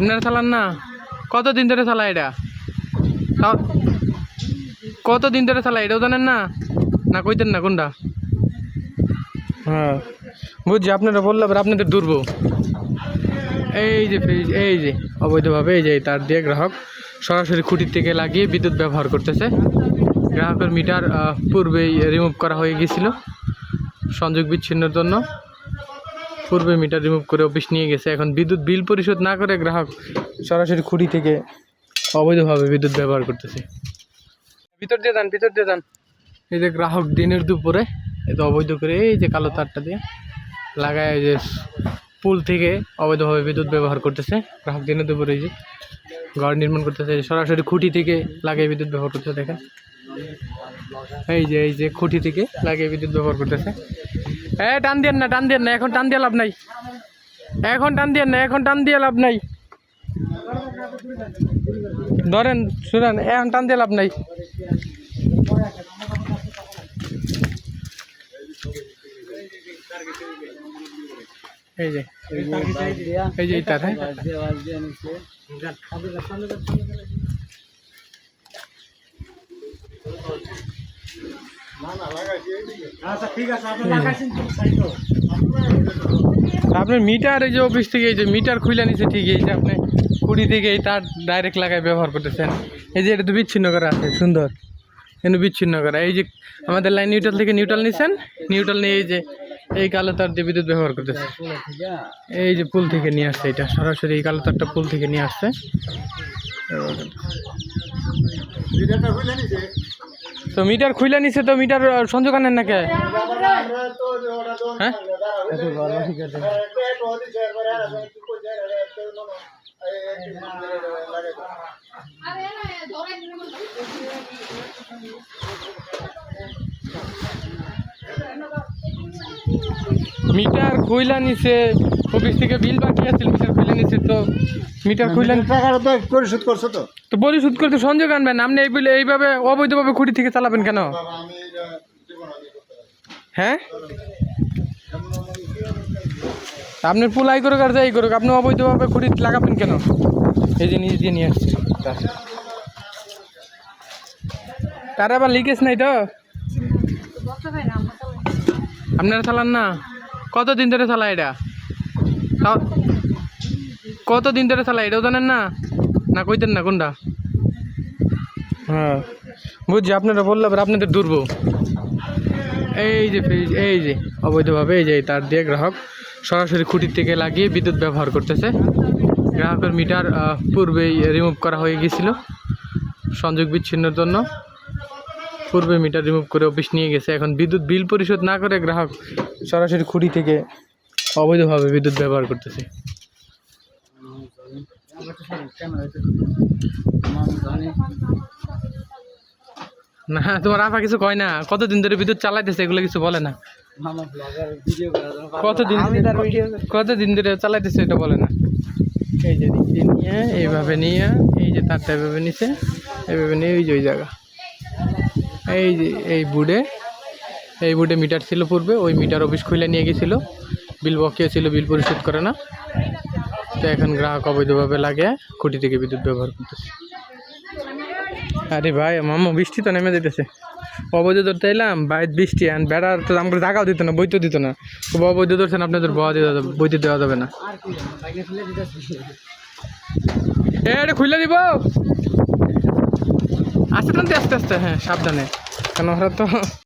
আপনারা চালান না? কতদিন ধরে চালা এটা? কতদিন ধরে চালা? এটাও জানেন না? না কইতেন না কোনটা? হ্যাঁ। বুঝছি আপনারা বললে এবার আপনাদের দুর্ব এই যে ফ্রিজ- এই যে অবৈধভাবে এই যে তার দিয়ে গ্রাহক সরাসরি খুঁটির থেকে লাগিয়ে বিদ্যুৎ ব্যবহার করতেছে। গ্রাহকের মিটার পূর্বেই রিমুভ করা হয়ে গিয়েছিল সংযোগ বিচ্ছিন্নের জন্য। পূর্বে মিটার রিমুভ করে অফিস নিয়ে গেছে। এখন বিদ্যুৎ বিল পরিশোধ না করে গ্রাহক সরাসরি খুঁটি থেকে অবৈধভাবে বিদ্যুৎ ব্যবহার করতেছে। ভিতর দিয়ে যান, ভিতর দিয়ে যান। এই যে গ্রাহক দিনের দুপুরে তো অবৈধ করে, এই যে কালো তারটা দিয়ে লাগায় যে পুল থেকে অবৈধভাবে বিদ্যুৎ ব্যবহার করতেছে। গ্রাহক দিনের দুপুরে এই যে ঘর নির্মাণ করতেছে সরাসরি খুঁটি থেকে লাগিয়ে বিদ্যুৎ ব্যবহার করতেছে, দেখেন। এই যে এই যে খুঁটি থেকে লাগিয়ে বিদ্যুৎ ব্যবহার করতেছে। এ, টান দিয়ে না, টান দিয়ে না, এখন টান দিয়ে লাভ নাই। এখন টান দিয়ে না, এখন টান দিয়ে লাভ নাই। ধরেন, শুনেন, এখন টান দিয়ে লাভ নাই। তার হ্যাঁ? আপনার মিটার এই যে অফিস থেকে এই যে মিটার খুলে নিছে ঠিক এই যে আপনি কুড়ি থেকে এই তার ডাইরেক্ট লাগায় ব্যবহার করতেছেন। এই যে এটা তো বিচ্ছিন্ন করা আছে সুন্দর। কিন্তু বিচ্ছিন্ন করা। এই যে আমাদের লাইন নিউট্রাল থেকে নিউট্রাল নিছেন নিউট্রাল নিয়ে এই যে এই কালো তার দিয়ে বিদ্যুৎ ব্যবহার করতেছে। এই যে পুল থেকে নিয়ে আসছে এটা সরাসরি এই কালো তারটা পুল থেকে নিয়ে আসছে। তো মিটার খুলে নিছে তো মিটার সংযোগ আনেন না কে হ্যাঁ? মিটার খুইলা নিছে। অফিস থেকে বিল বাকি আছে মিটার খুইলা নিছে তো মিটার খুইলা টাকাটা তো পরিশোধ করছ তো। তো পরিশোধ করতে সংযোগ আনবেন আপনি এই বলে এইভাবে অবৈধভাবে খুঁটি থেকে চালাবেন কেন? হ্যাঁ? আপনার পুল আই করুক আর যাই করুক আপনি অবৈধভাবে খুঁটি লাগাবেন কেন? এই যে নিজ দিয়ে নিয়ে আসছে। তার আবার লিকেজ নাই তো? আপনারা চালান না? কতদিন ধরে চালা এটা? কতদিন ধরে চালা এটাও জানেন না? না কইতেন না কোনটা? হ্যাঁ। বুঝছি আপনারা বললে এবার আপনাদের দুর্ব এই যে এই যে অবৈধভাবে এই যে তার দিয়ে গ্রাহক সরাসরি খুঁটির থেকে লাগিয়ে বিদ্যুৎ ব্যবহার করতেছে। গ্রাহকের মিটার পূর্বেই রিমুভ করা হয়ে গিয়েছিল সংযোগ বিচ্ছিন্নের জন্য। পূর্বে মিটার রিমুভ করে অফিস নিয়ে গেছে। এখন বিদ্যুৎ বিল পরিশোধ না করে গ্রাহক সরাসরি খুঁটি থেকে অবৈধভাবে বিদ্যুৎ ব্যবহার করতেছে। না তোমার আপা কিছু কয় না? কতদিন ধরে বিদ্যুৎ চালাইতেছে এগুলো কিছু বলে না। কতদিন কতদিন ধরে চালাইতেছে এটা বলে না। এই যে দিক দিয়ে নিয়ে এইভাবে নিয়ে এই যে তারটা এভাবে নিছে এইভাবে নিয়ে ওই যে ওই জায়গা। এই যে এই বুডে এই বুডে মিটার ছিল পূর্বে ওই মিটার অফিস খুলে নিয়ে গেছিল। বিল বকিয়ে ছিল, বিল পরিশোধ করে না। তো এখন গ্রাহক অবৈধভাবে লাগে, খুঁটি থেকে বিদ্যুৎ ব্যবহার করতেছে। আরে ভাই, মামা, বৃষ্টি তো নেমে যেতেছে অবৈধ ধরতে এলাম বাইর বৃষ্টি আর বেড়ার তো আমাকে জায়গাও দিত না বইতে দিত না। খুব অবৈধ ধরছেন, আপনাদের বয়া যাবে বইতে দেওয়া যাবে না। এটা খুলে দিব। আস্তে আস্তে আস্তে হ্যাঁ সাবধানে। কেন ওরা তো